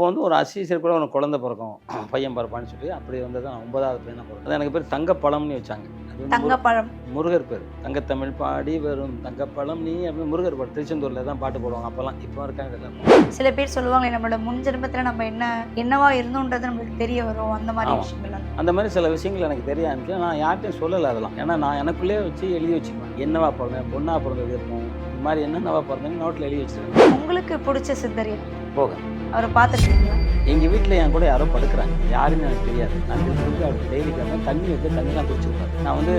அப்போ வந்து ஒரு அசீசர் கூட உனக்கு குழந்தை பிறக்கும். பையன் பிறப்பான்னு சொல்லி அப்படி வந்து தான் ஒன்பதாவது பையனாக பிறக்கும் அது எனக்கு பேர் தங்கப்பழம்னு வச்சாங்க. தங்கப்பழம். முருகர் பேர். தங்கத்தமிழ் பாடி வரும். தங்கப்பழம் நீ அப்படின்னு முருகர் பாட்டு. திருச்செந்தூரில் தான் பாட்டு போடுவாங்க. அப்போல்லாம் இப்போ இருக்காங்க சில பேர் சொல்லுவாங்க நம்மளோட முன் ஜென்மத்துல நம்ம என்ன என்னவா இருந்தோன்றது நம்மளுக்கு தெரிய வரும். அந்த மாதிரி. விஷயங்கள். அந்த மாதிரி சில விஷயங்கள் எனக்கு தெரிய ஆரம்பிச்சு நான் யார்கிட்டையும் சொல்லலை அதெல்லாம். ஏன்னா நான் எனக்குள்ளேயே வச்சு எழுதி வச்சுக்குவேன் என்னவா பிறந்தேன் பொண்ணா பிறந்தது இருக்கும். இந்த மாதிரி என்னென்னவா பிறந்தேன்னு நோட்டில் எழுதி வச்சிருக்கேன். உங்களுக்கு பிடிச்ச சித்தர்? போக. அவரை பார்த்துருக்கீங்களா? எங்கள் வீட்டில் என் கூட யாரோ படுக்கிறாங்க. யாருன்னு எனக்கு தெரியாது. நான் திருப்பி அவர் டெய்லி கேட்பேன். தண்ணி வைக்க தண்ணி தான் குடிச்சிருப்பேன். நான் வந்து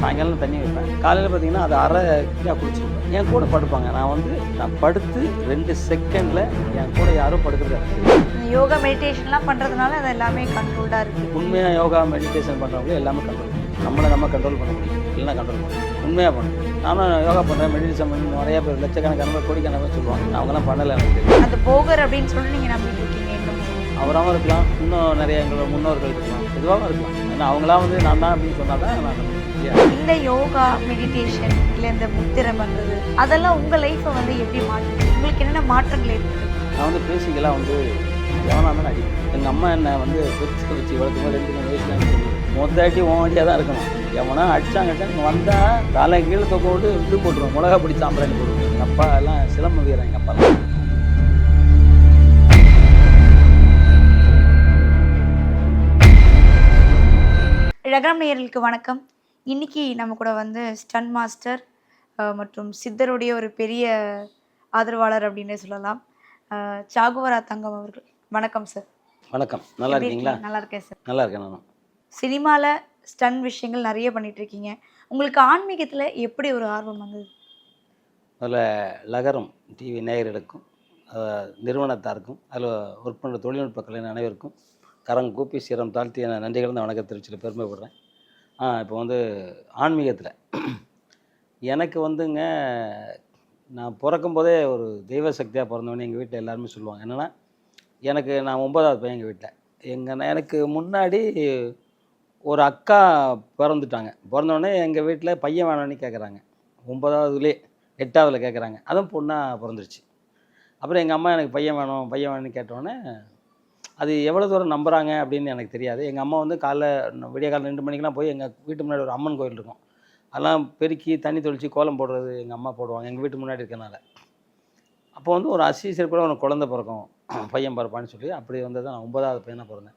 சாயங்காலம் தண்ணி வைப்பேன். காலையில் பார்த்தீங்கன்னா அது அரை கிலோ குடிச்சிருப்பேன். என் கூட படுப்பாங்க. நான் வந்து நான் படுத்து ரெண்டு செகண்டில் என் கூட யாரோ படுக்கிறது யோகா மெடிடேஷன்லாம் பண்றதுனால அது எல்லாமே கண்ட்ரோல்டாக இருக்கு. உண்மையாக யோகா மெடிடேஷன் பண்ணுறவங்க எல்லாமே கண்ட்ரோல் நம்மளை நம்ம கண்ட்ரோல் பண்ண முடியும் இல்லைன்னா கண்ட்ரோல் பண்ண முடியும் உண்மையாக பண்ணணும். நானும் யோகா பண்ணுறேன் மெடிடேஷன் பண்ணி நிறைய பேர் லட்சக்கணக்கான கோடிக்கணக்கான சொல்லுவாங்க. அவங்களாம் பண்ணலை எனக்கு அந்த போகர் அப்படின்னு சொல்லி நீங்க நம்பிட்டு இருக்கீங்க. அவராகவும் இருக்கலாம். இன்னும் நிறைய எங்களோட முன்னோர்கள் இருக்கலாம். எதுவாகவும் இருக்கலாம். ஏன்னா அவங்களாம் வந்து நான் தான் அப்படின்னு சொன்னால் தான் நான். இந்த யோகா மெடிடேஷன் இல்லை இந்த முத்திரை பண்றது அதெல்லாம் உங்க லைஃப்பை வந்து எப்படி மாற்றுது? உங்களுக்கு என்னென்ன மாற்றங்கள் ஏற்படுது? நான் வந்து பேசிக்கெல்லாம் வந்து எவனாக இருந்தாலும் அடிப்பேன். எங்கள் அம்மா என்னை வந்து பெருசு வச்சு வளர்க்கும் போது ரெண்டு மூணு வயசுல மொத்தாட்டி ஓன் வண்டியாக தான் இருக்கணும். எவனா அடிச்சாங்க அடிச்சாங்க வந்தால் தலை கீழே தொக்க விட்டு இது போட்டுருவோம் மிளகா பிடி சாம்பிராணி போடுவோம் எங்கள் அப்பா எல்லாம் சிலம்பு வீரன் எங்கள் அப்பா ரகரம் நேயர்களுக்கு வணக்கம். இன்னைக்கு நம்ம கூட வந்து ஸ்டன் மாஸ்டர் மற்றும் சித்தருடைய ஒரு பெரிய ஆதரவாளர் அப்படின்னே சொல்லலாம். சாகுவரா தங்கம் அவர்கள். வணக்கம் சார். வணக்கம். நல்லா இருக்கீங்களா? நல்லா இருக்கேன் சார். நல்லா இருக்கேன் நானும். சினிமாவில் ஸ்டன் விஷயங்கள் நிறைய பண்ணிகிட்ருக்கீங்க இருக்கீங்க உங்களுக்கு ஆன்மீகத்தில் எப்படி ஒரு ஆர்வம் வந்தது? அதில் லகரம் டிவி நேயர்களுக்கும் எடுக்கும் நிறுவனத்தாருக்கும் அதில் ஒர்க் பண்ணுற தொழில்நுட்ப கலைஞர் அனைவருக்கும் கரம் கூப்பி சீரம் தாழ்த்தி என நன்றி இந்த வணக்கம் தெரிவிச்சுட்டு பெருமைப்படுறேன். ஆ இப்போ வந்து ஆன்மீகத்தில் எனக்கு வந்துங்க நான் பிறக்கும் போதே ஒரு தெய்வ சக்தியாக பிறந்தவனே எங்கள் வீட்டில் எல்லாருமே சொல்லுவாங்க. என்னென்னா எனக்கு நான் ஒன்பதாவது பையன் எங்கள் வீட்டில் எங்கள் எனக்கு முன்னாடி ஒரு அக்கா பிறந்துட்டாங்க. பிறந்தோடனே எங்கள் வீட்டில் பையன் வேணான்னு கேட்குறாங்க ஒன்பதாவதுலேயே எட்டாவதுல கேட்குறாங்க அதுவும் பொண்ணாக பிறந்துருச்சு. அப்புறம் எங்கள் அம்மா எனக்கு பையன் வேணும் பையன் வேணும்னு கேட்டோடனே அது எவ்வளோ தூரம் நம்புகிறாங்க அப்படின்னு எனக்கு தெரியாது. எங்கள் அம்மா வந்து காலைல விடிய காலைல ரெண்டு மணிக்கெலாம் போய் எங்கள் வீட்டு முன்னாடி ஒரு அம்மன் கோயில் இருக்கும். அதெல்லாம் பெருக்கி தண்ணி தெளித்து கோலம் போடுறது எங்கள் அம்மா போடுவாங்க. எங்கள் வீட்டு முன்னாடி இருக்கனால அப்போ வந்து ஒரு அசீசர் கூட உனக்கு குழந்தை பிறக்கும் பையன் பிறப்பான்னு சொல்லி அப்படி வந்து தான் நான் ஒன்பதாவது பையனாக பிறந்தேன்.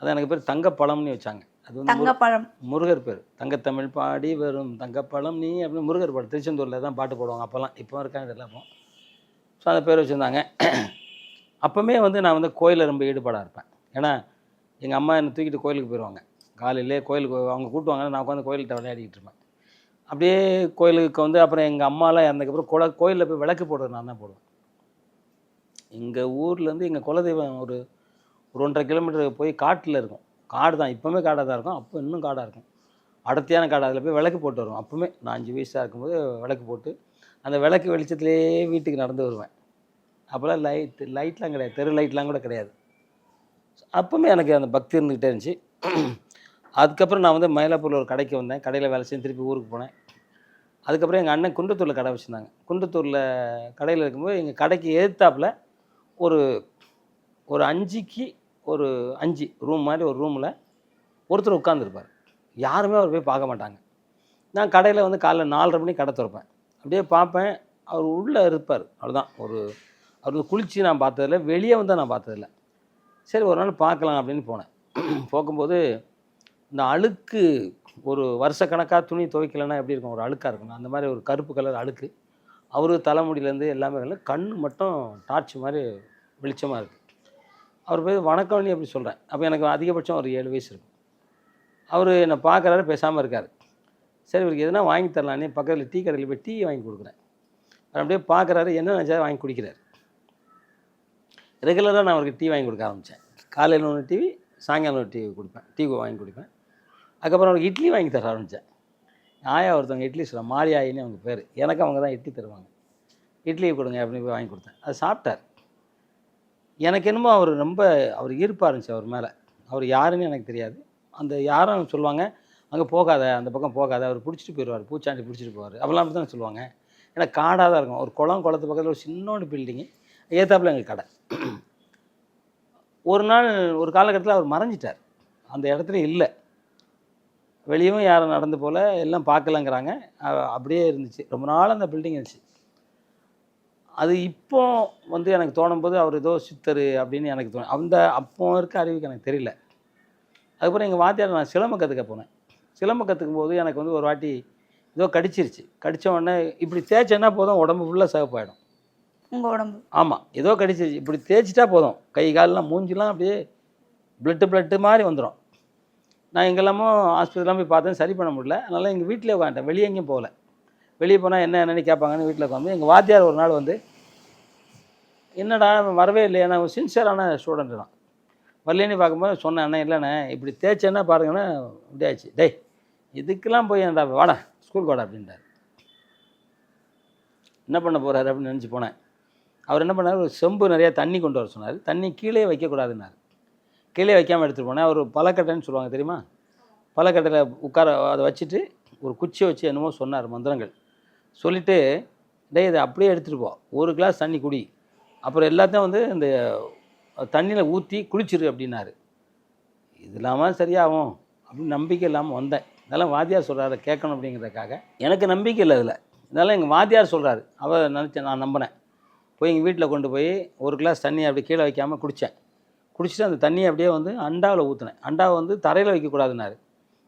அது எனக்கு பேர் தங்கப்பழம்னு வச்சாங்க. அது வந்து தங்கப்பழம். முருகர் பேர். தங்கத்தமிழ் பாடி வரும். தங்கப்பழம் நீ அப்படின்னு முருகர் பாட்டு திருச்செந்தூரில் தான் பாட்டு போடுவாங்க. அப்போல்லாம் இப்போ இருக்காங்க அப்போ. ஸோ அந்த பேர் வச்சுருந்தாங்க. அப்போவுமே வந்து நான் வந்து கோயிலில் ரொம்ப ஈடுபாடாக இருப்பேன். ஏன்னா எங்கள் அம்மா என்னை தூக்கிட்டு கோயிலுக்கு போயிடுவாங்க காலையிலே கோயிலுக்கு அவங்க கூட்டுவாங்க நான் உட்காந்து கோயில்கிட்ட விளையாடிக்கிட்டு இருப்பேன். அப்படியே கோயிலுக்கு வந்து அப்புறம் எங்கள் அம்மாலாம் இறந்ததுக்கப்புறம் குல கோயிலில் போய் விளக்கு போடுறது நான் தான் போடுவேன். எங்கள் ஊர்லேருந்து எங்கள் குலதெய்வம் ஒரு ஒரு ஒன்றரை கிலோமீட்டர் போய் காட்டில் இருக்கும். காடு தான் இப்போவுமே காடாக தான் இருக்கும். அப்போ இன்னும் காடாக இருக்கும். அடர்த்தியான காடு. அதில் போய் விளக்கு போட்டு வருவோம் அப்போவுமே நான் அஞ்சு வயசாக இருக்கும்போது விளக்கு போட்டு அந்த விளக்கு வெளிச்சத்துலேயே வீட்டுக்கு நடந்து வருவேன். அப்போல்லாம் லைட் லைட்லாம் கிடையாது. தெரு லைட்லாம் கூட கிடையாது. அப்போவுமே எனக்கு அந்த பக்தி இருந்துக்கிட்டே இருந்துச்சு. அதுக்கப்புறம் நான் வந்து மயிலாப்பூரில் ஒரு கடைக்கு வந்தேன். கடையில் வேலை செஞ்சு திருப்பி ஊருக்கு போனேன். அதுக்கப்புறம் எங்கள் அண்ணன் குன்றத்தூரில் கடை வச்சுருந்தாங்க. குன்றத்தூரில் கடையில் இருக்கும்போது எங்கள் கடைக்கு எதிர்த்தாப்பில் ஒரு ஒரு அஞ்சுக்கு ஒரு அஞ்சு ரூம் மாதிரி ஒரு ரூமில் ஒருத்தர் உட்காந்துருப்பார் யாருமே அவர் போய் பார்க்க மாட்டாங்க. நான் கடையில் வந்து காலைல நாலரை மணி கடை திறப்பேன். அப்படியே பார்ப்பேன். அவர் உள்ளே இருப்பார். அவ்வளோதான் ஒரு அவர் குளிச்சு நான் பார்த்ததில்ல. வெளியே வந்தால் நான் பார்த்ததில்ல. சரி ஒரு நாள் பார்க்கலாம் அப்படின்னு போனேன். போகும்போது இந்த அழுக்கு ஒரு வருஷக்கணக்காக துணி துவைக்கலைன்னா எப்படி இருக்கும்? ஒரு அழுக்காக இருக்கும் அந்த மாதிரி ஒரு கருப்பு கலர் அழுக்கு. அவர் தலைமுடியிலேருந்து எல்லாமே கண் மட்டும் டார்ச் மாதிரி வெளிச்சமாக இருக்குது அவர் பேர் வணக்கம்னு எப்படி சொல்கிறேன் அப்போ எனக்கு அதிகபட்சம் ஒரு ஏழு வயசு இருக்கும். அவர் என்னை பார்க்குறாரு பேசாமல் இருக்கார். சரி இவருக்கு எதுனா வாங்கி தரலான்னு பக்கத்தில் டீ கடையில் போய் டீ வாங்கி கொடுக்குறேன். அவர் அப்படியே பார்க்குறாரு என்ன நினச்சா வாங்கி குடிக்கிறார். ரெகுலராக நான் அவருக்கு டீ வாங்கி கொடுக்க ஆரம்பித்தேன் காலையில் ஒன்று டிவி சாயங்காலம் ஒரு டீ கொடுப்பேன். டீ வாங்கி கொடுப்பேன். அதுக்கப்புறம் அவருக்கு இட்லி வாங்கி தர ஆரம்பித்தேன் ஆயா ஒருத்தவங்க இட்லி சொல்ல மாறி ஆயின்னு அவங்க பேர். எனக்கு அவங்க தான் இட்லி தருவாங்க. இட்லி கொடுங்க அப்படின்னு போய் வாங்கி கொடுத்தேன். அது சாப்பிட்டார். எனக்கு என்னமோ அவர் ரொம்ப அவர் ஈர்ப்பாக இருந்துச்சு அவர் மேலே. அவர் யாருன்னு எனக்கு தெரியாது. அந்த யாரும் சொல்லுவாங்க அங்கே போகாத அந்த பக்கம் போகாத. அவர் பிடிச்சிட்டு போயிடுவார் பூச்சாண்டி பிடிச்சிட்டு போவார். அப்போல்லாம் அப்படி தான் சொல்லுவாங்க. ஏன்னா காடாக தான் இருக்கும். ஒரு குளம் குளத்து பக்கத்தில் ஒரு சின்னோண்டு பில்டிங்கு ஏத்தாப்பில் எங்களுக்கு கடை. ஒரு நாள் ஒரு காலகட்டத்தில் அவர் மறைஞ்சிட்டார். அந்த இடத்துல இல்லை. வெளியும் யாரும் நடந்து போல எல்லாம் பார்க்கலங்கிறாங்க. அப்படியே இருந்துச்சு. ரொம்ப நாள் அந்த பில்டிங் இருந்துச்சு. அது இப்போ வந்து எனக்கு தோணும் போது அவர் ஏதோ சித்தர் அப்படின்னு எனக்கு தோணும் அந்த அப்போ இருக்க அறிவுக்கு எனக்கு தெரியல. அதுக்கப்புறம் எங்கள் வாத்தியார் நான் சிலம்ப கற்றுக்க போனேன். சிலம்ப கற்றுக்கும் போது எனக்கு வந்து ஒரு வாட்டி ஏதோ கடிச்சிருச்சு. கடிச்ச உடனே இப்படி தேய்ச்சேன்னா போதும் உடம்பு ஃபுல்லாக சிவப்பாயிடும் உங்க உடம்பு. ஆமாம் ஏதோ கடிச்சிருச்சு. இப்படி தேய்ச்சிட்டா போதும். கை காலெலாம் மூஞ்சிலாம் அப்படியே பிளட்டு பிளட்டு மாதிரி வந்துடும் நான் எங்கெல்லாமோ ஆஸ்பத்திரிலாம் போய் பார்த்தேன் சரி பண்ண முடியல. அதனால் எங்கள் வீட்டிலே உட்காந்துட்டேன். வெளியே எங்கேயும் போகல. வெளியே போனால் என்ன என்னென்னு கேட்பாங்கன்னு வீட்டில் உட்காந்து எங்கள் வாத்தியார் ஒரு நாள் வந்து என்னடா வரவே இல்லையா நான் சின்சியரான ஸ்டூடெண்ட் தான். வரலன்னு பார்க்கும்போது சொன்னேன் அண்ணன் இல்லைண்ணே இப்படி தேய்ச்சேன்னா பாருங்கன்னா இப்படி டேய் இதுக்கெல்லாம் போய் என்னடா வாடா ஸ்கூல் வாடா அப்படின்றார் என்ன பண்ண போகிறாரு அப்படின்னு நினச்சி போனேன். அவர் என்ன பண்ணார் ஒரு செம்பு நிறையா தண்ணி கொண்டு வர சொன்னார். தண்ணி கீழே வைக்கக்கூடாதுன்னார். கீழே வைக்காமல் எடுத்துகிட்டு போனேன். அவர் பழக்கட்டைன்னு சொல்லுவாங்க தெரியுமா? பழக்கட்டையில் உட்கார அதை வச்சுட்டு ஒரு குச்சியை வச்சு என்னமோ சொன்னார் மந்திரங்கள். சொல்லிவிட்டு டே இதை அப்படியே எடுத்துகிட்டு போ. ஒரு கிளாஸ் தண்ணி குடி. அப்புறம் எல்லாத்தையும் வந்து இந்த தண்ணியில் ஊற்றி குளிச்சிரு அப்படின்னாரு. இது இல்லாமல் சரியாகும். அப்படின்னு நம்பிக்கை இல்லாமல் வந்தேன். இதெல்லாம் வாத்தியார் சொல்கிறாரு கேட்கணும் அப்படிங்கிறதுக்காக. எனக்கு நம்பிக்கை இல்லை அதில் இதெல்லாம் எங்கள் வாத்தியார் சொல்கிறாரு அவ நினச்சேன் நான் நம்பினேன். போய் எங்கள் வீட்டில் கொண்டு போய் ஒரு கிளாஸ் தண்ணியை அப்படி கீழே வைக்காமல் குடித்தேன் குடிச்சிட்டு அந்த தண்ணியை அப்படியே வந்து அண்டாவில் ஊற்றினேன் அண்டாவை வந்து தரையில் வைக்கக்கூடாதுனாரு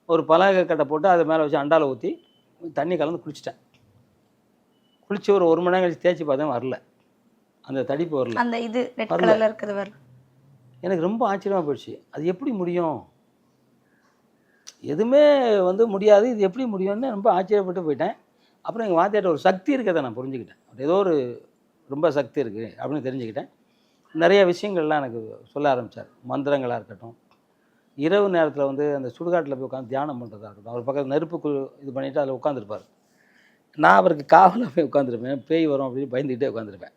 ஒரு பலகை கட்டை போட்டு அது மேலே வச்சு அண்டாவில் ஊற்றி தண்ணி கலந்து குடிச்சிட்டேன். குளிச்சு ஒரு ஒரு மணி நேரம் கழிச்சு தேய்ச்சி பார்த்தேன் வரல. அந்த தடிப்பு வரல. அந்த இது ரெட் வரல. கலர்ல இருக்கிறது வரும் எனக்கு ரொம்ப ஆச்சரியமாக போயிடுச்சு. அது எப்படி முடியும்? எதுவுமே வந்து முடியாது. இது எப்படி முடியும்னு ரொம்ப ஆச்சரியப்பட்டு போயிட்டேன். அப்புறம் எங்கள் வாத்தியார்ட்ட ஒரு சக்தி இருக்கிறத நான் புரிஞ்சுக்கிட்டேன். ஏதோ ஒரு ரொம்ப சக்தி இருக்குது அப்படின்னு தெரிஞ்சுக்கிட்டேன். நிறைய விஷயங்கள்லாம் எனக்கு சொல்ல ஆரம்பித்தார் மந்திரங்களாக இருக்கட்டும். இரவு நேரத்தில் வந்து அந்த சுடுகாட்டில் போய் உட்காந்து தியானம் பண்ணுறதா இருக்கட்டும். அவர் பக்கத்தில் நெருப்பு இது பண்ணிவிட்டு அதில் உட்காந்துருப்பார் நான் அவருக்கு காவலாக போய் உட்காந்துருப்பேன் பேய் வரும் அப்படின்னு பயந்துக்கிட்டே உட்காந்துருப்பேன்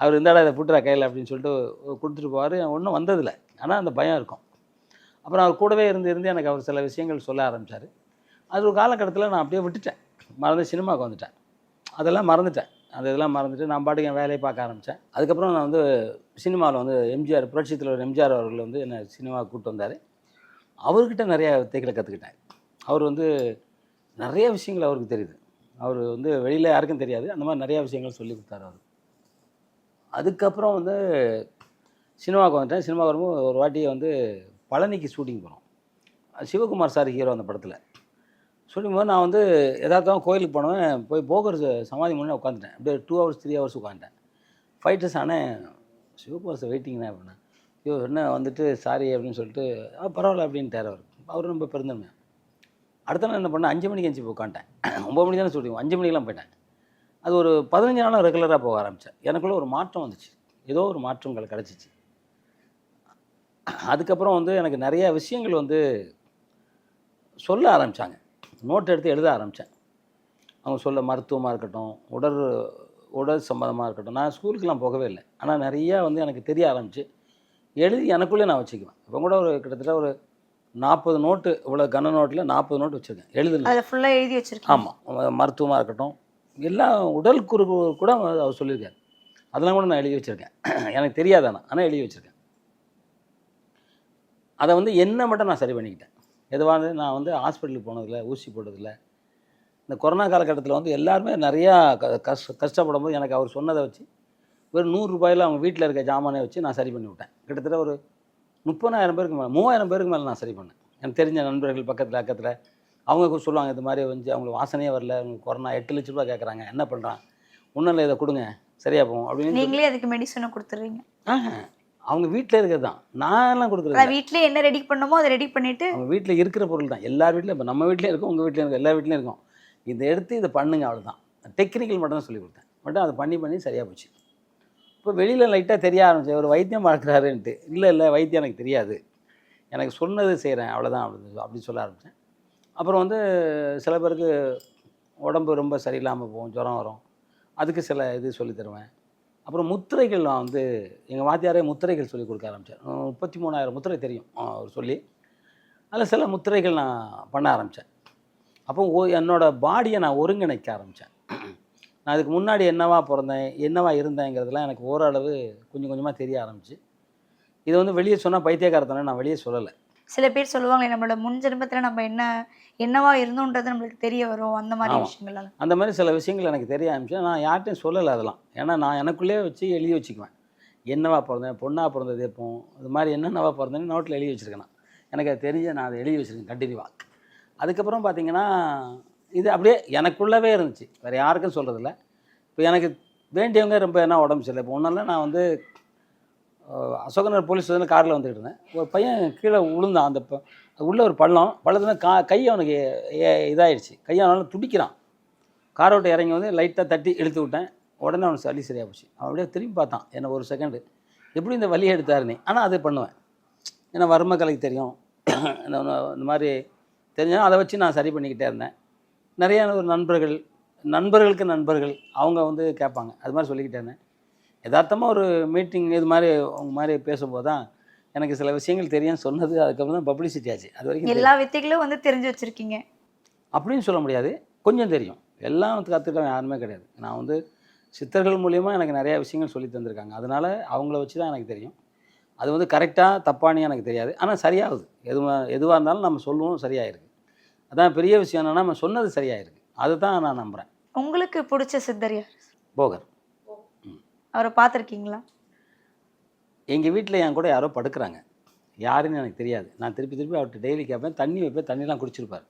அவர் இருந்தாலும் இதை புட்டுறா கையில் அப்படின்னு சொல்லிட்டு கொடுத்துட்டு போவார். ஒன்றும் வந்ததில்லை. ஆனால் அந்த பயம் இருக்கும். அப்புறம் அவர் கூடவே இருந்து இருந்து எனக்கு அவர் சில விஷயங்கள் சொல்ல ஆரம்பித்தார் அது ஒரு காலகட்டத்தில் நான் அப்படியே விட்டுட்டேன். மறந்து சினிமாவுக்கு வந்துட்டேன். அதெல்லாம் மறந்துட்டேன். அந்த இதெல்லாம் மறந்துட்டு நான் பாட்டுக்கு என் வேலையை பார்க்க ஆரம்பித்தேன் அதுக்கப்புறம் நான் வந்து சினிமாவில் வந்து எம்ஜிஆர் புரட்சி தலைவர் எம்ஜிஆர் அவர்கள் வந்து என்னை சினிமாவுக்கு கூப்பிட்டு வந்தார். அவர்கிட்ட நிறைய வித்தைகளை கற்றுக்கிட்டேன் அவர் வந்து நிறைய விஷயங்கள் அவருக்கு தெரியுது. அவர் வந்து வெளியில் யாருக்கும் தெரியாது. அந்த மாதிரி நிறையா விஷயங்கள் சொல்லி கொடுத்தாரு அவர். அதுக்கப்புறம் வந்து சினிமாவுக்கு வந்துட்டேன். சினிமாவுக்கு வரும்போது ஒரு வாட்டி வந்து பழனிக்கு ஷூட்டிங் போனோம். சிவகுமார் சார் ஹீரோ அந்த படத்தில். ஷூட்டிங் போது நான் வந்து எதார்த்தமாக கோயிலுக்கு போனவன் போய் போகர் சமாதி முன்னே உட்காந்துட்டேன் அப்படியே டூ ஹவர்ஸ் த்ரீ ஹவர்ஸ் உட்காந்துட்டேன் ஃபைட்டர்ஸ் ஆனால் சிவகுமார் சார் வெயிட்டிங்னா அப்படின்னா ஐயோ என்ன வந்துட்டு சாரி அப்படின்னு சொல்லிட்டு பரவாயில்ல அப்படின்ட்டார் அவர். அவர் ரொம்ப பெருந்தன்மை. அடுத்த நாள் என்ன பண்ணேன்? அஞ்சு மணிக்கு அஞ்சு உட்காந்துட்டேன் ஒம்பது மணிக்கு தானே ஷூட்டிங் அஞ்சு மணிக்கெலாம் போயிட்டேன். அது ஒரு பதினஞ்சு நாளும் ரெகுலராக போக ஆரம்பித்தேன் எனக்குள்ளே ஒரு மாற்றம் வந்துச்சு. ஏதோ ஒரு மாற்றங்கள் கிடச்சிச்சு. அதுக்கப்புறம் வந்து எனக்கு நிறைய விஷயங்கள் வந்து சொல்ல ஆரம்பித்தாங்க நோட் எடுத்து எழுத ஆரம்பித்தேன் அவங்க சொல்ல மருத்துவமாக இருக்கட்டும் உடல் உடல் சம்மந்தமாக இருக்கட்டும். நான் ஸ்கூலுக்கெலாம் போகவே இல்லை. ஆனால் நிறையா வந்து எனக்கு தெரிய ஆரம்பிச்சு எழுதி எனக்குள்ளே நான் வச்சுக்குவேன். இப்போ கூட ஒரு கிட்டத்தட்ட ஒரு நாற்பது நோட்டு இவ்வளோ கன நோட்டில் நாற்பது நோட்டு வச்சுருக்கேன். எழுதுன அதை ஃபுல்லா எழுதி வச்சிருக்கேன் ஆமாம் மருத்துவமாக இருக்கட்டும். எல்லா உடல் குறு கூட அவர் சொல்லியிருக்காரு. அதெல்லாம் கூட நான் எழுதி வச்சுருக்கேன். எனக்கு தெரியாது ஆனால் ஆனால் எழுதி வச்சுருக்கேன். அதை வந்து என்ன மட்டும் நான் சரி பண்ணிக்கிட்டேன். எதுவாக நான் வந்து ஹாஸ்பிட்டலுக்கு போனதில்லை ஊசி போட்டதில்லை இந்த கொரோனா காலகட்டத்தில் வந்து எல்லாருமே நிறையா கஷ்ட கஷ்டப்படும் போது எனக்கு அவர் சொன்னதை வச்சு வெறும் நூறுரூபாயில் அவங்க வீட்டில் இருக்க ஜாமானை வச்சு நான் சரி பண்ணி விட்டேன். கிட்டத்தட்ட ஒரு முப்பதாயிரம் பேருக்கு மேலே மூவாயிரம் பேருக்கு மேலே நான் சரி பண்ணேன். எனக்கு தெரிஞ்ச நண்பர்கள் பக்கத்தில் அக்கத்தில் அவங்க சொல்லுவாங்க இது மாதிரி வந்து அவங்களுக்கு வாசனையே வரல கொரோனா எட்டு லட்ச ரூபா கேட்குறாங்க என்ன பண்ணுறான் ஒன்றும் இல்லை இதை கொடுங்க சரியா போகும் அப்படின்னு நீங்களே அதுக்கு மெடிசனை கொடுத்துறீங்க ஆஹா, அவங்க வீட்டில் இருக்கிறது தான் நான்லாம் கொடுக்குறது வீட்லயே என்ன ரெடி பண்ணணுமோ அதை ரெடி பண்ணிட்டு அவங்க வீட்டில் இருக்கிற பொருள் தான் எல்லார் வீட்லையும் இப்போ நம்ம வீட்லேயும் இருக்கும் உங்கள் வீட்லேயும் இருக்கும் எல்லா வீட்லேயும் இருக்கும். இதை எடுத்து இதை பண்ணுங்க அவ்வளோதான் டெக்னிக்கல் மட்டும் தான் சொல்லி கொடுத்தேன். மட்டும் அதை பண்ணி பண்ணி சரியாக போச்சு. இப்போ வெளியில் லைட்டாக தெரிய ஆரம்பிச்சு ஒரு வைத்தியம் வளர்க்குறாருன்ட்டு இல்லை இல்லை வைத்தியம் எனக்கு தெரியாது. எனக்கு சொன்னது செய்கிறேன் அவ்வளோதான் அப்படின்னு அப்படி சொல்ல ஆரம்பித்தேன் அப்புறம் வந்து சில பேருக்கு உடம்பு ரொம்ப சரியில்லாமல் போகும் ஜுரம் வரும். அதுக்கு சில இது சொல்லி தருவேன். அப்புறம் முத்திரைகள் நான் வந்து எங்கள் வாத்தியாரே முத்திரைகள் சொல்லி கொடுக்க ஆரம்பித்தேன் முப்பத்தி மூணாயிரம் முத்திரை தெரியும் அவர் சொல்லி. அதில் சில முத்திரைகள் நான் பண்ண ஆரம்பித்தேன் அப்போ ஓ என்னோடய பாடியை நான் ஒருங்கிணைக்க ஆரம்பித்தேன் நான் அதுக்கு முன்னாடி என்னவா பிறந்தேன் என்னவா இருந்தேங்கிறதுலாம் எனக்கு ஓரளவு கொஞ்சம் கொஞ்சமாக தெரிய ஆரம்பிச்சு. இதை வந்து வெளியே சொன்னால் பைத்தியக்காரத்தனை நான் வெளியே சொல்லலை. சில பேர் சொல்லுவாங்களே நம்மளோட முன் ஜென்மத்துல நம்ம என்ன என்னவா இருந்தோன்றது நம்மளுக்கு தெரிய வரும் அந்த மாதிரி. விஷயங்கள் அந்த மாதிரி சில விஷயங்கள் எனக்கு தெரிய ஆரம்பிச்சு நான் யார்கிட்டையும் சொல்லலை அதெல்லாம். ஏன்னா நான் எனக்குள்ளேயே வச்சு எழுதி வச்சுக்குவேன். என்னவா பிறந்தேன் பொண்ணாக பிறந்தது எப்போ இது மாதிரி என்னென்னவா பிறந்தேன்னு நோட்டில் எழுதி வச்சுருக்கேன் எனக்கு அது தெரிஞ்ச நான் அதை எழுதி வச்சுருக்கேன் கண்டினியூவாக அதுக்கப்புறம் பார்த்தீங்கன்னா இது அப்படியே எனக்குள்ளவே இருந்துச்சு. வேறு யாருக்கும் சொல்கிறதில்ல இப்போ எனக்கு வேண்டியவங்க ரொம்ப என்ன உடம்பு சரியில்லை. இப்போ ஒன்றால் நான் வந்து அசோகனர் அசோகநகர் போலீஸ் ஸ்டேஷனில் காரில் வந்துக்கிட்டு இருந்தேன். ஒரு பையன் கீழே விழுந்தான் அந்த ப- உள்ள ஒரு பள்ளம். பள்ளத்துல கா கை அவனுக்கு ஏ- இதாயிடுச்சு. கை அவனால துடிக்கிறான். காரை விட்டு இறங்கி வந்து லைட்டாக தட்டி இழுத்து விட்டேன். உடனே அவனுக்கு சளி சரியாக போச்சு. அவன் அப்படியே திரும்பி பார்த்தான். என்ன ஒரு செகண்டு எப்படி இந்த வலியை எடுத்தார் நீ ஆனால் அது பண்ணுவேன். ஏன்னா வர்ம கலைக்கு தெரியும். இந்த இந்த மாதிரி தெரிஞ்சால் அதை வச்சு நான் சரி பண்ணிக்கிட்டே இருந்தேன். நிறைய ஒரு நண்பர்கள் நண்பர்களுக்கு நண்பர்கள் அவங்க வந்து கேட்பாங்க. அது மாதிரி சொல்லிக்கிட்டே இருந்தேன். யதார்த்தமாக ஒரு மீட்டிங் இது மாதிரி உங்க மாதிரி பேசும்போது தான் எனக்கு சில விஷயங்கள் தெரியும்னு சொன்னது அதுக்கப்புறம் தான் பப்ளிசிட்டி ஆச்சு. அது வரைக்கும். எல்லா வித்தைகளும் வந்து தெரிஞ்சு வச்சிருக்கீங்க. அப்படின்னு சொல்ல முடியாது. கொஞ்சம் தெரியும். எல்லாம் கற்றுக்கிட்டவன் யாருமே கிடையாது. நான் வந்து சித்தர்கள் மூலியமாக எனக்கு நிறையா விஷயங்கள் சொல்லி தந்திருக்காங்க. அதனால் அவங்கள வச்சு தான் எனக்கு தெரியும். அது வந்து கரெக்டாக தப்பானு எனக்கு தெரியாது. ஆனால் சரியாகுது. எதுவாக எதுவாக இருந்தாலும் நம்ம சொல்லுவோம் சரியாயிருக்கு. அதான் பெரிய விஷயம் என்னென்னா நம்ம சொன்னது சரியாயிருக்கு. அதுதான் நான் நம்புகிறேன் உங்களுக்கு பிடிச்ச சித்தர் யார்? போகர். அவரை பார்த்துருக்கீங்களா? எங்கள் வீட்டில் என் கூட யாரோ படுக்கிறாங்க. யாருன்னு எனக்கு தெரியாது. நான் திருப்பி திருப்பி அவர்கிட்ட டெய்லி கேட்பேன் தண்ணி வைப்பேன். தண்ணிலாம் குடிச்சிருப்பார்.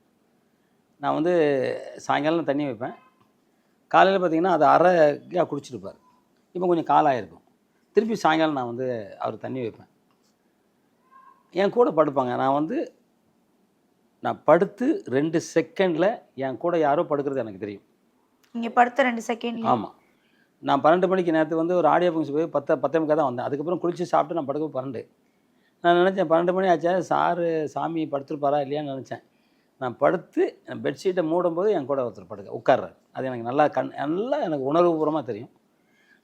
நான் வந்து சாயங்காலம் தண்ணி வைப்பேன். காலையில் பார்த்தீங்கன்னா அது அரையாக குடிச்சிருப்பார். இப்போ கொஞ்சம் காலாயிருக்கும் திருப்பி சாயங்காலம் நான் வந்து அவர் தண்ணி வைப்பேன். என் கூட படுப்பாங்க. நான் வந்து நான் படுத்து ரெண்டு செகண்டில் என் கூட யாரோ படுக்கிறது எனக்கு தெரியும். நீங்க படுத்த ரெண்டு செகண்ட் ஆமாம் நான் பன்னெண்டு மணிக்கு நேரத்து வந்து ஒரு ஆடியோ ஃபங்க்ஷன் போய் பத்து பத்தே முக்கா தான் வந்தேன். அதுக்கப்புறம் குளிச்சு சாப்பிட்டு நான் படுக்க பன்னெண்டு. நான் நினச்சேன் பன்னெண்டு மணி ஆச்சா சாரு சாமி படுத்துருப்பாரா இல்லையான்னு நினச்சேன். நான் படுத்து பெட்ஷீட்டை மூடும்போது என் கூட ஒருத்தர் படுக்க உட்கார்றாரு. அது எனக்கு நல்லா கண் நல்லா எனக்கு உணர்வுபூர்வமாக தெரியும்.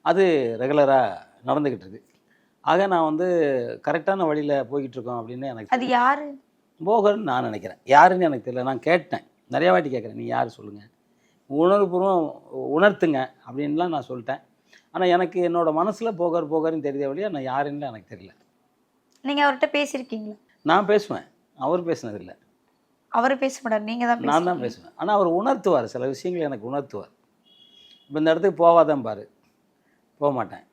அது ரெகுலராக நடந்துக்கிட்டு இருக்கு. ஆக நான் வந்து கரெக்டான வழியில் போய்கிட்டு இருக்கோம் அப்படின்னு எனக்கு அது யாரு? போகர்னு நான் நினைக்கிறேன். யாருன்னு எனக்கு தெரியல. நான் கேட்டேன். நிறையா வாட்டி கேட்குறேன். நீ யார் சொல்லுங்கள் உணர்வுபூர்வம் உணர்த்துங்க அப்படின்லாம் நான் சொல்லிட்டேன். ஆனால் எனக்கு என்னோட மனசில் போகர் போகர்னு தெரியுதே வழியா நான் யாருன்னு எனக்கு தெரியல. நீங்க அவர்கிட்ட பேசியிருக்கீங்களா? நான் பேசுவேன். அவர் பேசினதில்லை அவர் பேச மாட்டார் நீங்க தான் நான் தான். பேசுவேன். ஆனால் அவர் உணர்த்துவார். சில விஷயங்களை எனக்கு உணர்த்துவார். இப்போ இந்த இடத்துக்கு போவாதான் பாரு. போக மாட்டேன்.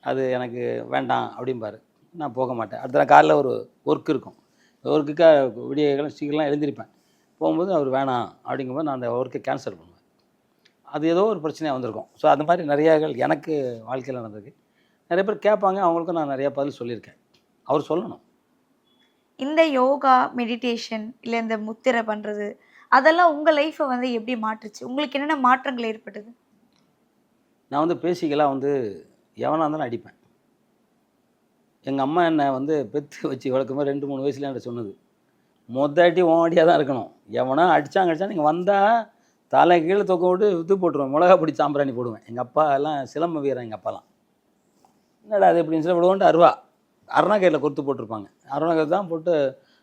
அது எனக்கு வேண்டாம் அப்படிம்பாரு. நான் போக மாட்டேன். அடுத்த நாள் காலைல ஒரு ஒர்க் இருக்கும். ஒர்க்குக்காக விடிய சீக்கிரம்லாம் எழுந்திருப்பேன். போகும்போது அவர் வேணாம். அப்படிங்கும்போது நான் அந்த ஒர்க்கை கேன்சல் பண்ணுவேன். அது ஏதோ ஒரு பிரச்சனையாக வந்திருக்கும். ஸோ அந்த மாதிரி நிறையாகள் எனக்கு வாழ்க்கையில் நடந்திருக்கு. நிறைய பேர் கேட்பாங்க. அவங்களுக்கும் நான் நிறையா பதில் சொல்லியிருக்கேன். அவர் சொல்லணும். இந்த யோகா மெடிடேஷன் இல்ல இந்த முத்திரை பண்றது அதெல்லாம் உங்க லைஃப்பை வந்து எப்படி மாற்றுச்சு? உங்களுக்கு என்னென்ன மாற்றங்கள் ஏற்பட்டது? நான் வந்து பேசிக்கெல்லாம் வந்து எவனாக இருந்தாலும் அடிப்பேன். எங்கள் அம்மா என்னை வந்து பெத்து வச்சு வளர்க்கும்போது ரெண்டு மூணு வயசுல என்கிட்ட சொன்னது. மொத்த அடி ஓடியாக தான் இருக்கணும். எவனா அடிச்சாங்க அடிச்சா நீங்கள் வந்தால் தலை கீழே தொக்க விட்டு வித்து போட்டுருவேன். மிளகா பிடி சாம்பிராணி போடுவேன். எங்கள் அப்பா எல்லாம் சிலம்ப வீரன் எங்கள் அப்பாலாம். என்னடா அது எப்படின்னு சொல்லி விடுவோன்ட்டு அருவா. அருணா கையில் கொடுத்து போட்டிருப்பாங்க. அருணா கையில் தான் போட்டு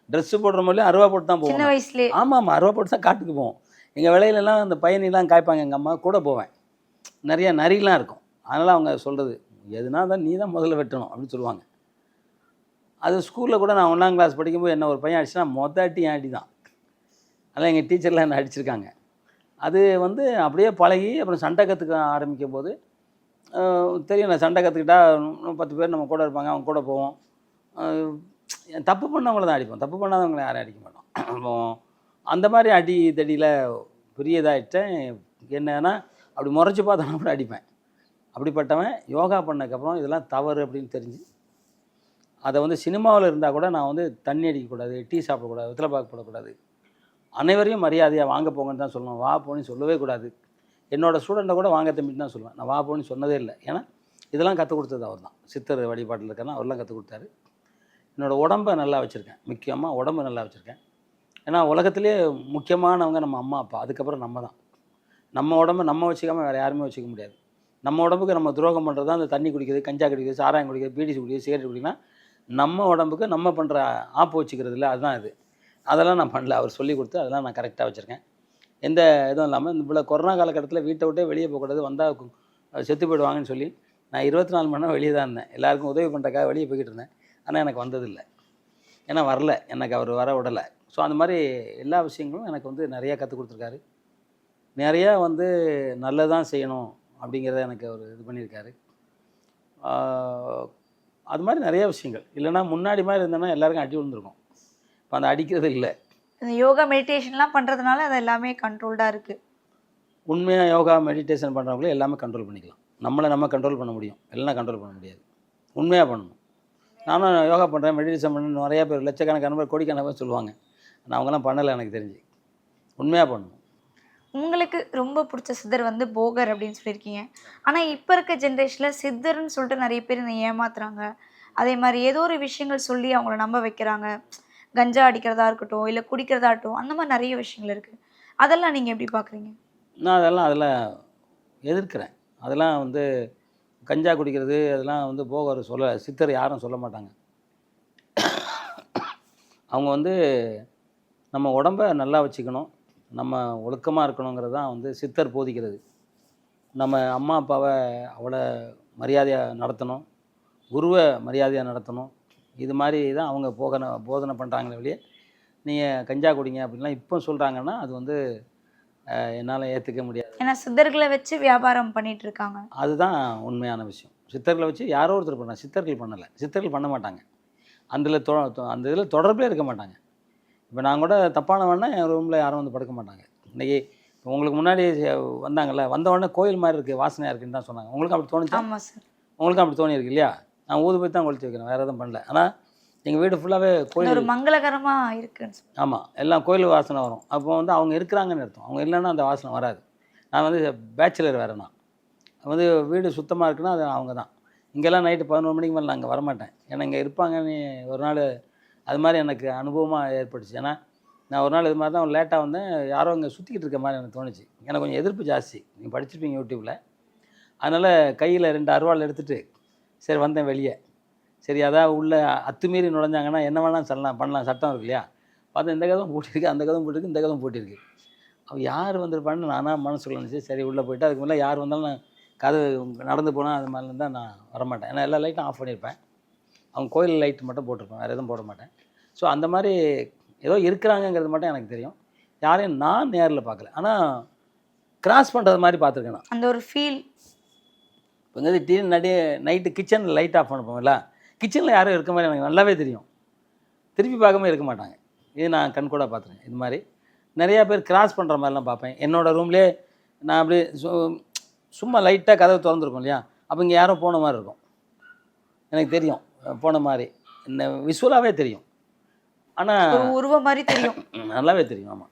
ட்ரெஸ்ஸு போடுற மாதிரியும் அருவா போட்டு தான் போவோம் ஆமாம் ஆமாம் அருவா போட்டு தான் காட்டுக்கு போவோம். எங்கள் விலையிலலாம் அந்த பயணிலாம் காய்ப்பாங்க எங்கள் அம்மா. கூட போவேன். நிறைய நரிலாம் இருக்கும். அதனால் அவங்க சொல்கிறது எதுனா தான் நீ தான் முதல்ல வெட்டணும் அப்படின்னு சொல்லுவாங்க. அது ஸ்கூலில் கூட நான் ஒன்றாம் கிளாஸ் படிக்கும்போது என்ன ஒரு பையன் அடிச்சுன்னா மொத்த அட்டி அடி தான் அதெல்லாம் எங்கள் டீச்சர்லாம் என்ன அடிச்சிருக்காங்க. அது வந்து அப்படியே பழகி அப்புறம் சண்டை கற்றுக்க ஆரம்பிக்கும் போது தெரியும் நான் சண்டை கற்றுக்கிட்டா பத்து பேர் நம்ம கூட இருப்பாங்க அவங்க கூட போவோம். தப்பு பண்ணவங்கள தான் அடிப்போம். தப்பு பண்ணாதவங்களை யாரும் அடிக்க மாட்டோம். அப்போ அந்த மாதிரி அடி தடியில் பெரிய இதாகிட்டேன் என்னன்னா அப்படி முறைச்சி பார்த்தோன்னா கூட அடிப்பேன். அப்படிப்பட்டவன் யோகா பண்ணதுக்கப்புறம் இதெல்லாம் தவறு அப்படின்னு தெரிஞ்சு அதை வந்து சினிமாவில் இருந்தால் கூட நான் வந்து தண்ணி அடிக்கக்கூடாது டீ சாப்பிடக்கூடாது வெத்தலை பாக்கு போடக்கூடாது. அனைவரையும் மரியாதையாக வாங்க போங்கன்னு தான் சொல்லணும் வா போன்னு சொல்லவே கூடாது. என்னோடய ஸ்டூடெண்ட்டை கூட வாங்க தம்பிட்டு தான் சொல்லுவேன். நான் வா போன்னு சொன்னதே இல்லை. ஏன்னா இதெல்லாம் கற்றுக் கொடுத்தது அவர் தான். சித்தர் வழிபாட்டில் இருக்கேன்னா அவர்லாம் கற்றுக் கொடுத்தாரு. என்னோடய உடம்பை நல்லா வச்சுருக்கேன். முக்கியமாக உடம்பை நல்லா வச்சுருக்கேன். ஏன்னா உலகத்திலே முக்கியமானவங்க நம்ம அம்மா அப்பா. அதுக்கப்புறம் நம்ம தான். நம்ம உடம்பை நம்ம வச்சுக்காமல் வேறு யாருமே வச்சுக்க முடியாது. நம்ம உடம்புக்கு நம்ம துரோகம் பண்ணுறது தான் அந்த தண்ணி குடிக்கிறது கஞ்சா குடிக்கிறது சாராயம் குடிக்கிறது பீடிசி குடிக்கிறது சிகரெட் குடிக்கலாம். நம்ம உடம்புக்கு நம்ம பண்ணுற ஆப்பு வச்சுக்கிறது இல்லை அதுதான் இது. அதெல்லாம் நான் பண்ணல. அவர் சொல்லி கொடுத்து அதெல்லாம் நான் கரெக்டாக வச்சுருக்கேன். எந்த இதுவும் இல்லாமல் இந்த இவ்வளோ கொரோனா காலகட்டத்தில் வீட்டை விட்டே வெளியே போகக்கூடாது வந்தால் செத்து போயிடுவாங்கன்னு சொல்லி நான் இருபத்தி நாலு மணி நேரம் வெளியே தான் இருந்தேன். எல்லாருக்கும் உதவி பண்ணுறக்காக வெளியே போய்கிட்டு இருந்தேன். ஆனால் எனக்கு வந்ததில்லை. ஏன்னா வரல. எனக்கு அவர் வர விடலை. ஸோ அந்த மாதிரி எல்லா விஷயங்களும் எனக்கு வந்து நிறையா கற்றுக் கொடுத்துருக்காரு. நிறையா வந்து நல்லதான் செய்யணும் அப்படிங்கிறத எனக்கு அவர் இது பண்ணியிருக்காரு. அது மாதிரி நிறைய விஷயங்கள். இல்லைன்னா முன்னாடி மாதிரி இருந்தோன்னா எல்லாருக்கும் அடி விழுந்திருக்கும். இப்போ அந்த அடிக்கிறது இல்லை. இந்த யோகா மெடிடேஷன்லாம் பண்ணுறதுனால அது எல்லாமே கண்ட்ரோல்டாக இருக்குது உண்மையாக யோகா மெடிடேஷன் பண்ணுறவங்களே எல்லாமே கண்ட்ரோல் பண்ணிக்கலாம். நம்மளை நம்ம கண்ட்ரோல் பண்ண முடியும். எல்லாம் கண்ட்ரோல் பண்ண முடியாது. உண்மையாக பண்ணணும். நானும் யோகா பண்ணுறேன் மெடிடேஷன் பண்ணு நிறைய பேர் லட்சக்கணக்கான பேர் கோடிக்கணக்கான பேர் சொல்லுவாங்க. ஆனால் அவங்கெல்லாம் பண்ணலை எனக்கு தெரிஞ்சு. உண்மையாக பண்ணணும். உங்களுக்கு ரொம்ப பிடிச்ச சித்தர் வந்து போகர் அப்படின்னு சொல்லியிருக்கீங்க. ஆனால் இப்போ இருக்க ஜென்ரேஷனில் சித்தர்னு சொல்லிட்டு நிறைய பேர் என்னை ஏமாத்துறாங்க. அதே மாதிரி ஏதோ ஒரு விஷயங்கள் சொல்லி அவங்கள நம்ப வைக்கிறாங்க. கஞ்சா அடிக்கிறதா இருக்கட்டும் இல்லை குடிக்கிறதா இருக்கட்டும் அந்த மாதிரி நிறைய விஷயங்கள் இருக்குது அதெல்லாம் நீங்கள் எப்படி பார்க்குறீங்க நான் அதெல்லாம் அதில் எதிர்க்கிறேன். அதெல்லாம் வந்து கஞ்சா குடிக்கிறது அதெல்லாம் வந்து போகர் சொல்ல சித்தர் யாரும் சொல்ல மாட்டாங்க. அவங்க வந்து நம்ம உடம்ப நல்லா வச்சுக்கணும். நம்ம ஒழுக்கமாக இருக்கணுங்கிறது தான் வந்து சித்தர் போதிக்கிறது. நம்ம அம்மா அப்பாவை அவ்வளோ மரியாதையாக நடத்தணும். குருவை மரியாதையாக நடத்தணும். இது மாதிரி தான் அவங்க போகன போதனை பண்ணுறாங்களே வெளியே நீங்கள் கஞ்சா குடிங்க அப்படின்லாம் இப்போ சொல்கிறாங்கன்னா அது வந்து என்னால் ஏற்றுக்க முடியாது. ஏன்னா சித்தர்களை வச்சு வியாபாரம் பண்ணிட்டு இருக்காங்க. அதுதான் உண்மையான விஷயம். சித்தர்களை வச்சு யாரோ ஒருத்தர் பண்ண சித்தர்கள் பண்ணலை. சித்தர்கள் பண்ண மாட்டாங்க. அதில் தொ தொ- அந்த இதில் தொடர்பே இருக்க மாட்டாங்க. இப்போ நான் கூட தப்பானவன்னா என் ரூமில் யாரும் வந்து படுக்க மாட்டாங்க. இன்றைக்கி உங்களுக்கு முன்னாடி வந்தாங்கல்ல வந்த உடனே கோயில் மாதிரி இருக்குது வாசனையாக இருக்குன்னு தான் சொன்னாங்க. உங்களுக்கு அப்படி தோணுச்சா? ஆமாம் சார் உங்களுக்கும் அப்படி தோணி இருக்கு இல்லையா? நான் ஊது போய் தான் கொளுத்தி வைக்கிறேன் வேறு எதுவும் பண்ணல. ஆனால் எங்கள் வீடு ஃபுல்லாகவே கோயில். ஒரு மங்களகரமாக இருக்குன்னு ஆமாம் எல்லாம் கோயில் வாசனை வரும். அப்போ வந்து அவங்க இருக்கிறாங்கன்னு அர்த்தம். அவங்க இல்லைன்னா அந்த வாசனை வராது. நான் வந்து பேச்சுலர் வேறு நான். வந்து வீடு சுத்தமாக இருக்குன்னா அது அவங்க தான். இங்கெல்லாம் நைட்டு பதினோரு மணிக்கு மேலே நான் அங்கே வரமாட்டேன். ஏன்னா இங்கே இருப்பாங்கன்னு ஒரு நாள் அது மாதிரி எனக்கு அனுபவமாக ஏற்பட்டுச்சு. ஏன்னா நான் ஒரு நாள் இது மாதிரி தான் லேட்டாக வந்தேன். யாரோ இங்கே சுற்றிக்கிட்டு இருக்க மாதிரி எனக்கு தோணுச்சு. எனக்கு கொஞ்சம் எதிர்ப்பு ஜாஸ்தி. நீங்கள் படிச்சிருப்பீங்க யூடியூப்பில் அதனால் கையில் ரெண்டு அருவாள் எடுத்துகிட்டு சரி வந்தேன் வெளியே. சரி அதான் உள்ளே அத்துமீறி நுழைஞ்சாங்கன்னா என்ன வேணாலும் சொல்லலாம் பண்ணலாம். சட்டம் இருக்கு இல்லையா? பார்த்தா இந்த கதவும் போட்டிருக்கு அந்த கதவும் போட்டிருக்கு இந்த கதவும் போட்டிருக்கு அவள் யார் வந்திருப்பான்னு நானாக மனசுக்குள்ள நினச்சி சரி உள்ளே போயிட்டு அதுக்கு மேலே யார் வந்தாலும் நான் கதவு நடந்து போனால் அது மாதிரி இருந்தால் நான் வரமாட்டேன். ஏன்னா எல்லா லைட்டும் ஆஃப் பண்ணியிருப்பேன். அவங்க கோயில் லைட் மட்டும் போட்டிருப்பேன் வேறு எதுவும் போட மாட்டேன். ஸோ அந்த மாதிரி ஏதோ இருக்கிறாங்கங்கிறது மட்டும் எனக்கு தெரியும். யாரையும் நான் நேரில் பார்க்கல. ஆனால் கிராஸ் பண்ணுறது மாதிரி பார்த்துருக்கேன் நான். அந்த ஒரு ஃபீல் இப்போ வந்து டீ நடி நைட்டு கிச்சனில் லைட் ஆஃப் பண்ணுப்போம்ல கிச்சனில் யாரும் இருக்க மாதிரி எனக்கு நல்லாவே தெரியும். திருப்பி பார்க்காம இருக்க மாட்டாங்க. இது நான் கண் கூட பார்த்துருக்கேன். இது மாதிரி. நிறையா பேர் கிராஸ் பண்ணுற மாதிரிலாம் பார்ப்பேன். என்னோடய ரூம்லேயே நான் அப்படியே சும்மா லைட்டாக கதவு திறந்துருக்கும் இல்லையா? அப்போ இங்கே யாரோ போன மாதிரி இருக்கும். எனக்கு தெரியும். போன மாதிரி. இந்த விஷுவலாகவே தெரியும். ஆனால் ஒரு உருவம் மாதிரி தெரியும். நல்லாவே தெரியும் ஆமாம்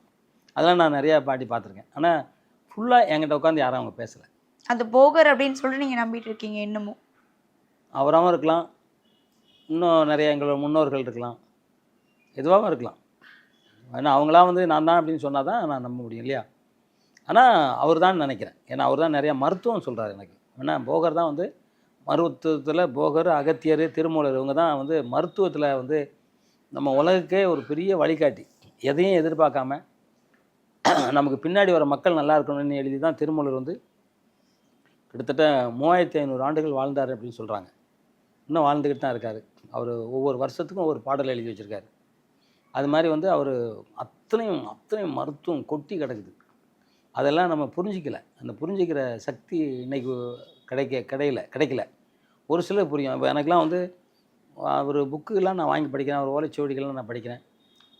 அதெல்லாம் நான் நிறையா பாட்டி பார்த்துருக்கேன். ஆனால் ஃபுல்லாக என்கிட்ட உட்காந்து யாரும் அவங்க பேசலை. அது போகர் அப்படின்னு சொல்லிட்டு நீங்கள் நம்பிட்டு இருக்கீங்க இன்னமும்? அவராகவும் இருக்கலாம். இன்னும் நிறைய எங்களோட முன்னோர்கள் இருக்கலாம். எதுவாகவும் இருக்கலாம். ஏன்னா அவங்களாம் வந்து நான் தான் அப்படின்னு சொன்னால் தான் நான் நம்ப முடியும் இல்லையா? ஆனால் அவர் தான் நினைக்கிறேன். ஏன்னா அவர் தான் நிறையா மருத்துவம் சொல்கிறார் எனக்கு. ஏன்னா போகர் தான் வந்து மருத்துவத்தில் போகர் அகத்தியர் திருமூலர் இவங்க தான் வந்து மருத்துவத்தில் வந்து நம்ம உலகுக்கே ஒரு பெரிய வழிகாட்டி. எதையும் எதிர்பார்க்காம நமக்கு பின்னாடி வர மக்கள் நல்லா இருக்கணும்னு எழுதி தான் திருமூலர் வந்து கிட்டத்தட்ட மூவாயிரத்தி ஐநூறு ஆண்டுகள் வாழ்ந்தார் அப்படின்னு சொல்கிறாங்க இன்னும் வாழ்ந்துக்கிட்டு தான் இருக்கார். அவர் ஒவ்வொரு வருஷத்துக்கும் ஒவ்வொரு பாடல் எழுதி வச்சுருக்காரு. அது மாதிரி வந்து அவர் அத்தனையும் அத்தனையும் மருத்துவம் கொட்டி கிடக்குது. அதெல்லாம் நம்ம புரிஞ்சிக்கல. அந்த புரிஞ்சிக்கிற சக்தி இன்னைக்கு கிடைக்க கிடையில கிடைக்கல. ஒரு சிலர் புரியும். இப்போ எனக்கெலாம் வந்து அவர் புக்குலாம் நான் வாங்கி படிக்கிறேன் அவர் ஓலைச்சுவடிகள்லாம் நான் படிக்கிறேன்.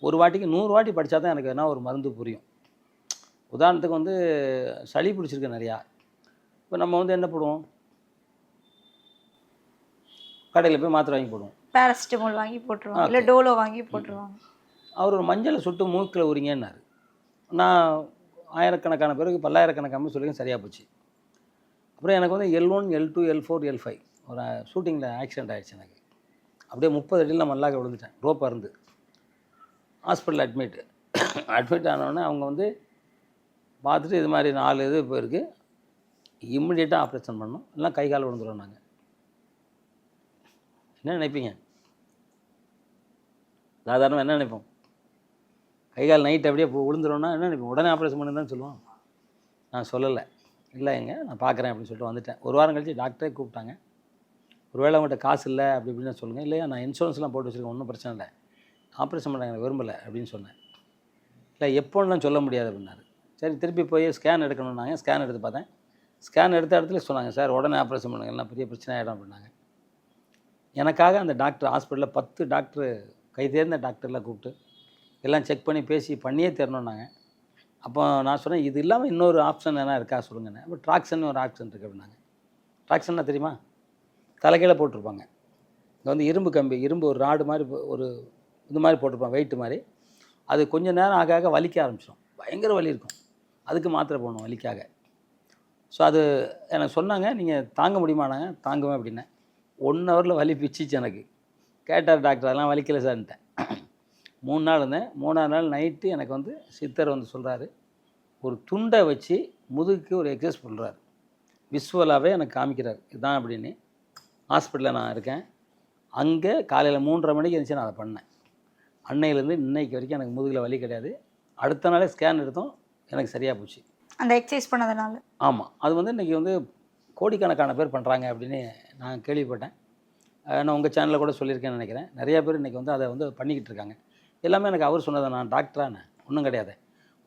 ஒரு வாட்டிக்கு நூறு வாட்டி படித்தா தான் எனக்கு என்ன ஒரு மருந்து புரியும். உதாரணத்துக்கு வந்து சளி பிடிச்சிருக்கு நிறையா. இப்போ நம்ம வந்து என்ன போடுவோம்? கடையில் போய் மாத்திரை வாங்கி போடுவோம். பேராசிட்டமால் வாங்கி போட்டுருவாங்க. இல்லை டோலோ வாங்கி போட்டுருவாங்க. அவர் ஒரு மஞ்சளை சுட்டு மூக்கில் உரிங்கன்னாரு. நான் ஆயிரக்கணக்கான பேருக்கு பல்லாயிரக்கணக்கான சொல்லி சரியாக போச்சு. அப்புறம் எனக்கு வந்து L one L two L four L five ஒரு ஷூட்டிங்கில் ஆக்சிடென்ட் ஆகிடுச்சு எனக்கு. அப்படியே முப்பது அடியில் நான் மல்லாக்க விழுந்துட்டேன். ரோப் அருந்து ஹாஸ்பிட்டல் அட்மிட் அட்மிட் ஆனோடனே அவங்க வந்து பார்த்துட்டு இது மாதிரி நாலு இது போயிருக்கு இம்மிடியேட்டாக ஆப்ரேஷன் பண்ணோம் எல்லாம் கை கால் விழுந்துடும் நாங்கள் என்ன நினைப்பீங்க? சாதாரணமாக என்ன நினைப்போம்? கை கால் நைட் அப்படியே போ- விழுந்துரும்னா என்ன நினைப்போம்? உடனே ஆப்ரேஷன் பண்ணு சொல்லுவோம். நான் சொல்லலை. இல்லைங்க நான் பார்க்குறேன் அப்படின்னு சொல்லிட்டு வந்துட்டேன். ஒரு வாரம் கழித்து டாக்டரே கூப்பிட்டாங்க. ஒருவேளை அவங்கள்ட்ட காசு இல்லை அப்படி இப்படின்னு சொல்லுங்கள் இல்லையா நான் இன்சூரன்ஸ்லாம் போட்டு வச்சுருக்கேன் ஒன்றும் பிரச்சனை இல்லை. ஆப்ரேஷன் பண்ண எனக்கு விரும்பலை அப்படின்னு சொன்னேன். இல்லை எப்போன்னு சொல்ல முடியாது அப்படின்னாரு. சரி திருப்பி போய் ஸ்கேன் எடுக்கணும்னாங்க ஸ்கேன் எடுத்து பார்த்தேன். ஸ்கேன் எடுத்த இடத்துல சொன்னாங்க சார் உடனே ஆப்ரேஷன் பண்ணுங்க எல்லாம் பெரிய பிரச்சனை ஆகிடும் அப்படின்னாங்க. எனக்காக அந்த டாக்டர் ஹாஸ்பிட்டலில் பத்து டாக்டர் கை தேர்ந்த டாக்டர்லாம் கூப்பிட்டு எல்லாம் செக் பண்ணி பேசி பண்ணியே தரணுன்னாங்க அப்போ நான் சொன்னேன் இது இல்லாமல் இன்னொரு ஆப்ஷன் என்ன இருக்கா சொல்லுங்கண்ணே அப்போ ட்ராக்ஷன் ஒரு ஆப்ஷன் இருக்குது அப்படின்னாங்க. ட்ராக்ஷன்னா தெரியுமா? தலைகீழே போட்டிருப்பாங்க. இங்கே வந்து இரும்பு கம்பி இரும்பு ஒரு ராடு மாதிரி ஒரு இது மாதிரி போட்டிருப்பாங்க வெயிட் மாதிரி. அது கொஞ்ச நேரம் ஆக ஆக வலிக்க ஆரம்பிச்சிடும். பயங்கர வலி இருக்கும். அதுக்கு மாத்திரை போடணும் வலிக்காக. ஸோ அது எனக்கு சொன்னாங்க நீங்கள் தாங்க முடியுமானாங்க தாங்குவேன் அப்படின்னேன். ஒன் ஹவரில் வலி பிச்சிச்சு எனக்கு. கேட்டார் டாக்டர் அதெல்லாம் வலிக்கல சார்ன்ட்டேன் மூணு நாள் இருந்தேன். மூணாவது நாள் நைட்டு எனக்கு வந்து சித்தர் வந்து சொல்கிறாரு ஒரு துண்டை வச்சு முதுகுக்கு ஒரு எக்ஸசைஸ் பண்ணுறாரு விஸ்வலாகவே எனக்கு காமிக்கிறார். இதுதான் அப்படின்னு. ஹாஸ்பிட்டலில் நான் இருக்கேன். அங்கே காலையில் மூன்றரை மணிக்கு இருந்துச்சு நான் அதை பண்ணேன். அன்னையிலேருந்து இன்னைக்கு வரைக்கும் எனக்கு முதுகில் வலி கிடையாது. அடுத்த நாளே ஸ்கேன் எடுத்தோம். எனக்கு சரியாக போச்சு. அந்த எக்ஸசைஸ் பண்ணதுனால? ஆமாம் அது வந்து இன்றைக்கி வந்து கோடிக்கணக்கான பேர் பண்ணுறாங்க அப்படின்னு நான் கேள்விப்பட்டேன். நான் உங்கள் சேனலில் கூட சொல்லியிருக்கேன்னு நினைக்கிறேன். நிறைய பேர் இன்றைக்கி வந்து அதை வந்து பண்ணிக்கிட்டு இருக்காங்க. எல்லாமே எனக்கு அவர் சொன்னதை நான் டாக்டரானே ஒன்றும் கிடையாது.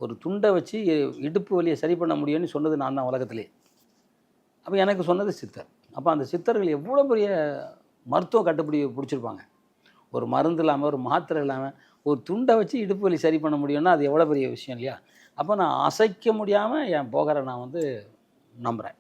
ஒரு துண்டை வச்சு இடுப்பு வலியை சரி பண்ண முடியும்னு சொன்னது நான் தான் உலகத்திலே. அப்போ எனக்கு சொன்னது சித்தர். அப்போ அந்த சித்தர்கள் எவ்வளோ பெரிய மருத்துவ கட்டுப்படி பிடிச்சிருப்பாங்க. ஒரு மருந்து இல்லாமல் ஒரு மாத்திரை இல்லாமல் ஒரு துண்டை வச்சு இடுப்பு வலி சரி பண்ண முடியும்னா அது எவ்வளோ பெரிய விஷயம் இல்லையா? அப்போ நான் அசைக்க முடியாமல் என் போகரை நான் வந்து நம்புகிறேன்